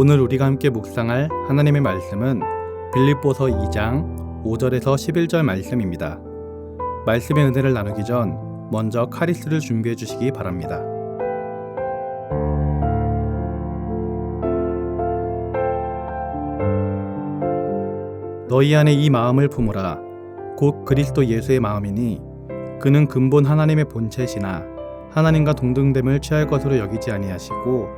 오늘 우리가 함께 묵상할 하나님의 말씀은 빌립보서 2장 5절에서 11절 말씀입니다. 말씀의 은혜를 나누기 전 먼저 카리스를 준비해 주시기 바랍니다. 너희 안에 이 마음을 품으라 곧 그리스도 예수의 마음이니 그는 근본 하나님의 본체시나 하나님과 동등됨을 취할 것으로 여기지 아니하시고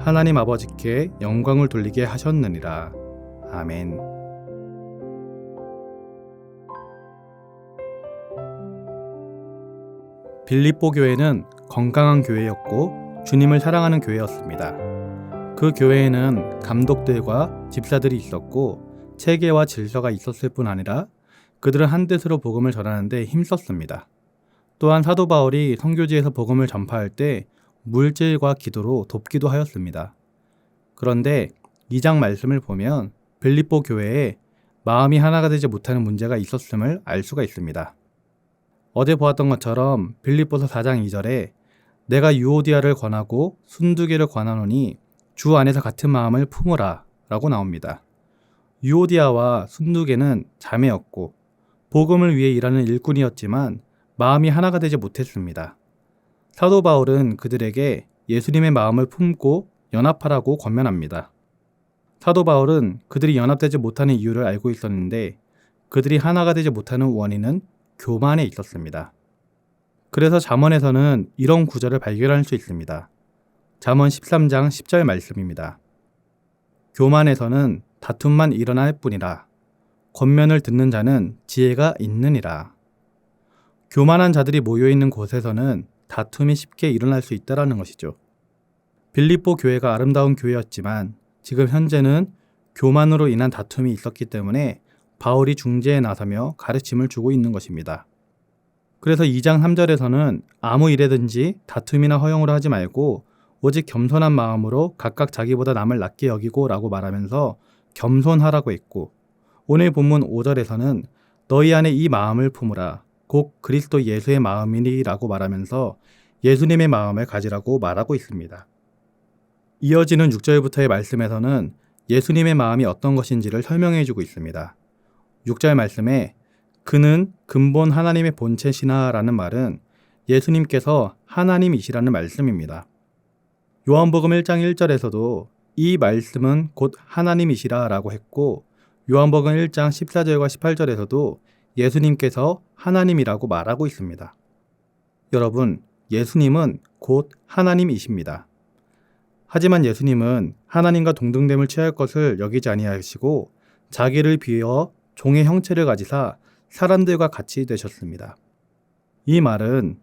하나님 아버지께 영광을 돌리게 하셨느니라. 아멘. 빌립보 교회는 건강한 교회였고 주님을 사랑하는 교회였습니다. 그 교회에는 감독들과 집사들이 있었고 체계와 질서가 있었을 뿐 아니라 그들은 한 뜻으로 복음을 전하는데 힘썼습니다. 또한 사도 바울이 선교지에서 복음을 전파할 때 물질과 기도로 돕기도 하였습니다. 그런데 2장 말씀을 보면 빌립보 교회에 마음이 하나가 되지 못하는 문제가 있었음을 알 수가 있습니다. 어제 보았던 것처럼 빌립보서 4장 2절에 내가 유오디아를 권하고 순두개를 권하노니 주 안에서 같은 마음을 품으라 라고 나옵니다. 유오디아와 순두개는 자매였고 복음을 위해 일하는 일꾼이었지만 마음이 하나가 되지 못했습니다. 사도 바울은 그들에게 예수님의 마음을 품고 연합하라고 권면합니다. 사도 바울은 그들이 연합되지 못하는 이유를 알고 있었는데 그들이 하나가 되지 못하는 원인은 교만에 있었습니다. 그래서 잠언에서는 이런 구절을 발견할 수 있습니다. 잠언 13장 10절 말씀입니다. 교만에서는 다툼만 일어날 뿐이라 권면을 듣는 자는 지혜가 있느니라. 교만한 자들이 모여 있는 곳에서는 다툼이 쉽게 일어날 수 있다라는 것이죠. 빌립보 교회가 아름다운 교회였지만 지금 현재는 교만으로 인한 다툼이 있었기 때문에 바울이 중재에 나서며 가르침을 주고 있는 것입니다. 그래서 2장 3절에서는 아무 일에든지 다툼이나 허용으로 하지 말고 오직 겸손한 마음으로 각각 자기보다 남을 낮게 여기고 라고 말하면서 겸손하라고 했고 오늘 본문 5절에서는 너희 안에 이 마음을 품으라 곧 그리스도 예수의 마음이니라고 말하면서 예수님의 마음을 가지라고 말하고 있습니다. 이어지는 6절부터의 말씀에서는 예수님의 마음이 어떤 것인지를 설명해 주고 있습니다. 6절 말씀에 그는 근본 하나님의 본체시나라는 말은 예수님께서 하나님이시라는 말씀입니다. 요한복음 1장 1절에서도 이 말씀은 곧 하나님이시라라고 했고 요한복음 1장 14절과 18절에서도 예수님께서 하나님이라고 말하고 있습니다. 여러분, 예수님은 곧 하나님이십니다. 하지만 예수님은 하나님과 동등됨을 취할 것을 여기지 아니하시고 자기를 비워 종의 형체를 가지사 사람들과 같이 되셨습니다. 이 말은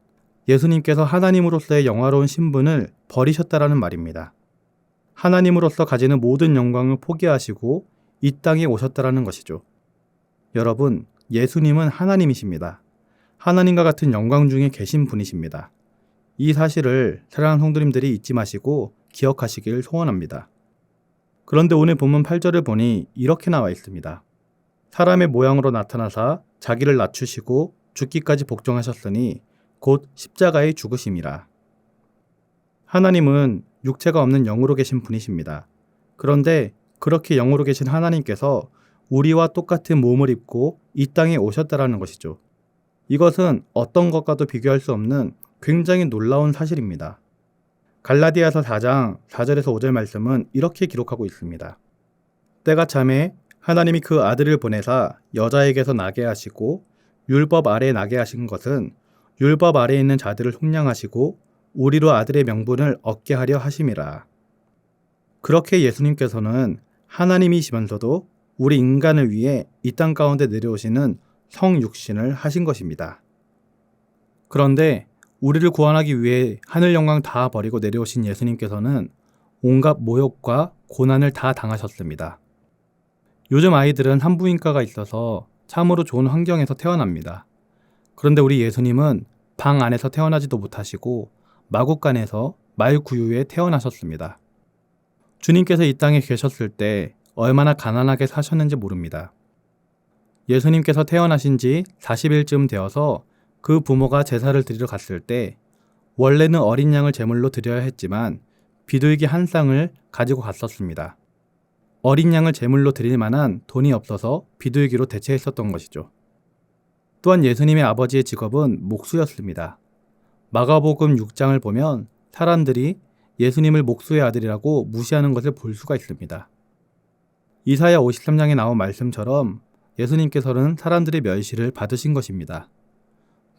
예수님께서 하나님으로서의 영화로운 신분을 버리셨다라는 말입니다. 하나님으로서 가지는 모든 영광을 포기하시고 이 땅에 오셨다라는 것이죠. 여러분, 예수님은 하나님이십니다. 하나님과 같은 영광 중에 계신 분이십니다. 이 사실을 사랑하는 성도님들이 잊지 마시고 기억하시길 소원합니다. 그런데 오늘 본문 8절을 보니 이렇게 나와 있습니다. 사람의 모양으로 나타나사 자기를 낮추시고 죽기까지 복종하셨으니 곧 십자가의 죽으심이라. 하나님은 육체가 없는 영으로 계신 분이십니다. 그런데 그렇게 영으로 계신 하나님께서 우리와 똑같은 몸을 입고 이 땅에 오셨다라는 것이죠. 이것은 어떤 것과도 비교할 수 없는 굉장히 놀라운 사실입니다. 갈라디아서 4장 4절에서 5절 말씀은 이렇게 기록하고 있습니다. 때가 참에 하나님이 그 아들을 보내사 여자에게서 나게 하시고 율법 아래에 나게 하신 것은 율법 아래에 있는 자들을 속량하시고 우리로 아들의 명분을 얻게 하려 하심이라. 그렇게 예수님께서는 하나님이시면서도 우리 인간을 위해 이 땅 가운데 내려오시는 성육신을 하신 것입니다. 그런데 우리를 구원하기 위해 하늘 영광 다 버리고 내려오신 예수님께서는 온갖 모욕과 고난을 다 당하셨습니다. 요즘 아이들은 산부인과가 있어서 참으로 좋은 환경에서 태어납니다. 그런데 우리 예수님은 방 안에서 태어나지도 못하시고 마국간에서 말구유에 태어나셨습니다. 주님께서 이 땅에 계셨을 때 얼마나 가난하게 사셨는지 모릅니다. 예수님께서 태어나신 지 40일쯤 되어서 그 부모가 제사를 드리러 갔을 때 원래는 어린 양을 제물로 드려야 했지만 비둘기 한 쌍을 가지고 갔었습니다. 어린 양을 제물로 드릴 만한 돈이 없어서 비둘기로 대체했었던 것이죠. 또한 예수님의 아버지의 직업은 목수였습니다. 마가복음 6장을 보면 사람들이 예수님을 목수의 아들이라고 무시하는 것을 볼 수가 있습니다. 이사야 53장에 나온 말씀처럼 예수님께서는 사람들의 멸시를 받으신 것입니다.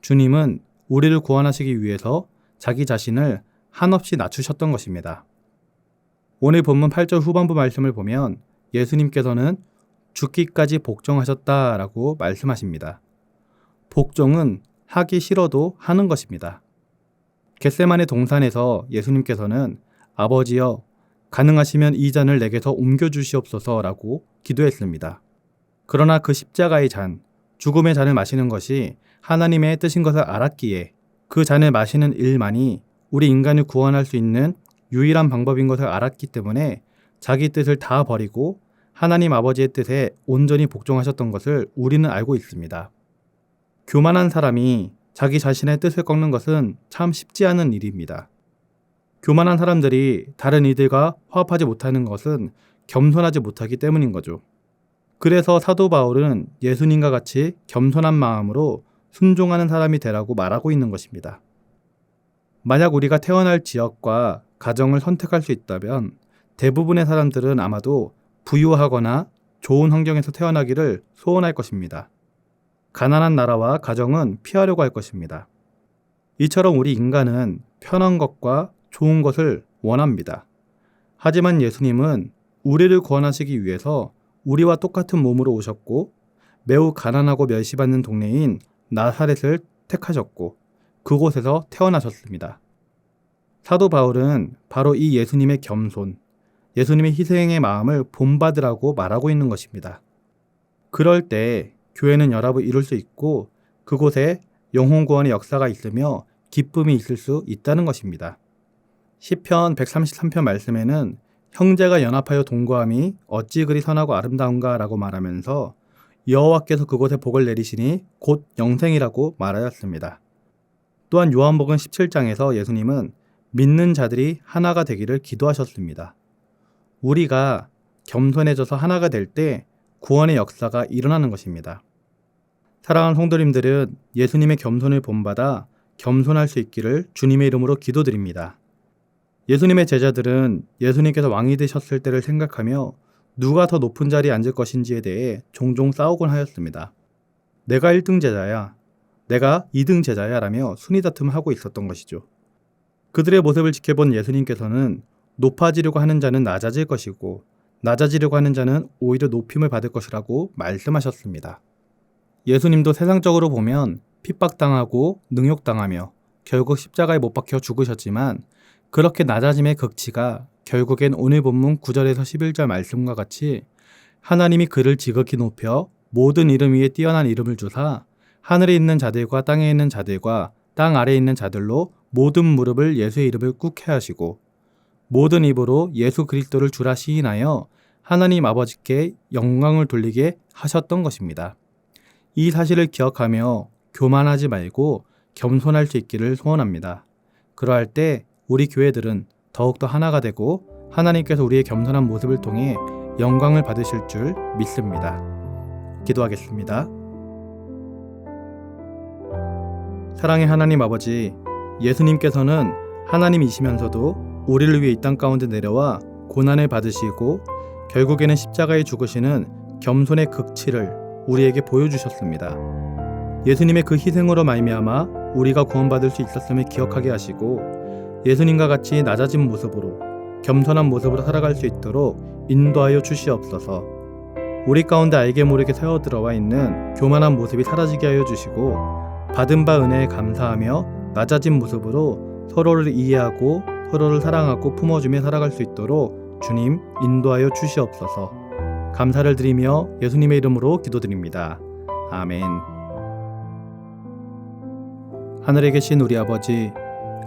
주님은 우리를 구원하시기 위해서 자기 자신을 한없이 낮추셨던 것입니다. 오늘 본문 8절 후반부 말씀을 보면 예수님께서는 죽기까지 복종하셨다라고 말씀하십니다. 복종은 하기 싫어도 하는 것입니다. 겟세만의 동산에서 예수님께서는 아버지여 가능하시면 이 잔을 내게서 옮겨 주시옵소서라고 기도했습니다. 그러나 그 십자가의 잔, 죽음의 잔을 마시는 것이 하나님의 뜻인 것을 알았기에 그 잔을 마시는 일만이 우리 인간을 구원할 수 있는 유일한 방법인 것을 알았기 때문에 자기 뜻을 다 버리고 하나님 아버지의 뜻에 온전히 복종하셨던 것을 우리는 알고 있습니다. 교만한 사람이 자기 자신의 뜻을 꺾는 것은 참 쉽지 않은 일입니다. 교만한 사람들이 다른 이들과 화합하지 못하는 것은 겸손하지 못하기 때문인 거죠. 그래서 사도 바울은 예수님과 같이 겸손한 마음으로 순종하는 사람이 되라고 말하고 있는 것입니다. 만약 우리가 태어날 지역과 가정을 선택할 수 있다면 대부분의 사람들은 아마도 부유하거나 좋은 환경에서 태어나기를 소원할 것입니다. 가난한 나라와 가정은 피하려고 할 것입니다. 이처럼 우리 인간은 편한 것과 좋은 것을 원합니다. 하지만 예수님은 우리를 구원하시기 위해서 우리와 똑같은 몸으로 오셨고 매우 가난하고 멸시받는 동네인 나사렛을 택하셨고 그곳에서 태어나셨습니다. 사도 바울은 바로 이 예수님의 겸손, 예수님의 희생의 마음을 본받으라고 말하고 있는 것입니다. 그럴 때 교회는 연합을 이룰 수 있고 그곳에 영혼 구원의 역사가 있으며 기쁨이 있을 수 있다는 것입니다. 시편 133편 말씀에는 형제가 연합하여 동거함이 어찌 그리 선하고 아름다운가라고 말하면서 여호와께서 그곳에 복을 내리시니 곧 영생이라고 말하였습니다. 또한 요한복음 17장에서 예수님은 믿는 자들이 하나가 되기를 기도하셨습니다. 우리가 겸손해져서 하나가 될 때 구원의 역사가 일어나는 것입니다. 사랑하는 성도님들은 예수님의 겸손을 본받아 겸손할 수 있기를 주님의 이름으로 기도드립니다. 예수님의 제자들은 예수님께서 왕이 되셨을 때를 생각하며 누가 더 높은 자리에 앉을 것인지에 대해 종종 싸우곤 하였습니다. 내가 1등 제자야, 내가 2등 제자야 라며 순위 다툼을 하고 있었던 것이죠. 그들의 모습을 지켜본 예수님께서는 높아지려고 하는 자는 낮아질 것이고 낮아지려고 하는 자는 오히려 높임을 받을 것이라고 말씀하셨습니다. 예수님도 세상적으로 보면 핍박당하고 능욕당하며 결국 십자가에 못 박혀 죽으셨지만 그렇게 낮아짐의 극치가 결국엔 오늘 본문 9절에서 11절 말씀과 같이 하나님이 그를 지극히 높여 모든 이름 위에 뛰어난 이름을 주사 하늘에 있는 자들과 땅에 있는 자들과 땅 아래에 있는 자들로 모든 무릎을 예수의 이름을 꿇게 하시고 모든 입으로 예수 그리스도를 주라 시인하여 하나님 아버지께 영광을 돌리게 하셨던 것입니다. 이 사실을 기억하며 교만하지 말고 겸손할 수 있기를 소원합니다. 그러할 때 우리 교회들은 더욱더 하나가 되고 하나님께서 우리의 겸손한 모습을 통해 영광을 받으실 줄 믿습니다. 기도하겠습니다. 사랑의 하나님 아버지, 예수님께서는 하나님이시면서도 우리를 위해 이 땅 가운데 내려와 고난을 받으시고 결국에는 십자가에 죽으시는 겸손의 극치를 우리에게 보여주셨습니다. 예수님의 그 희생으로 말미암아 우리가 구원받을 수 있었음을 기억하게 하시고 예수님과 같이 낮아진 모습으로 겸손한 모습으로 살아갈 수 있도록 인도하여 주시옵소서. 우리 가운데 알게 모르게 새어 들어와 있는 교만한 모습이 사라지게 하여 주시고 받은 바 은혜에 감사하며 낮아진 모습으로 서로를 이해하고 서로를 사랑하고 품어주며 살아갈 수 있도록 주님 인도하여 주시옵소서. 감사를 드리며 예수님의 이름으로 기도드립니다. 아멘. 하늘에 계신 우리 아버지,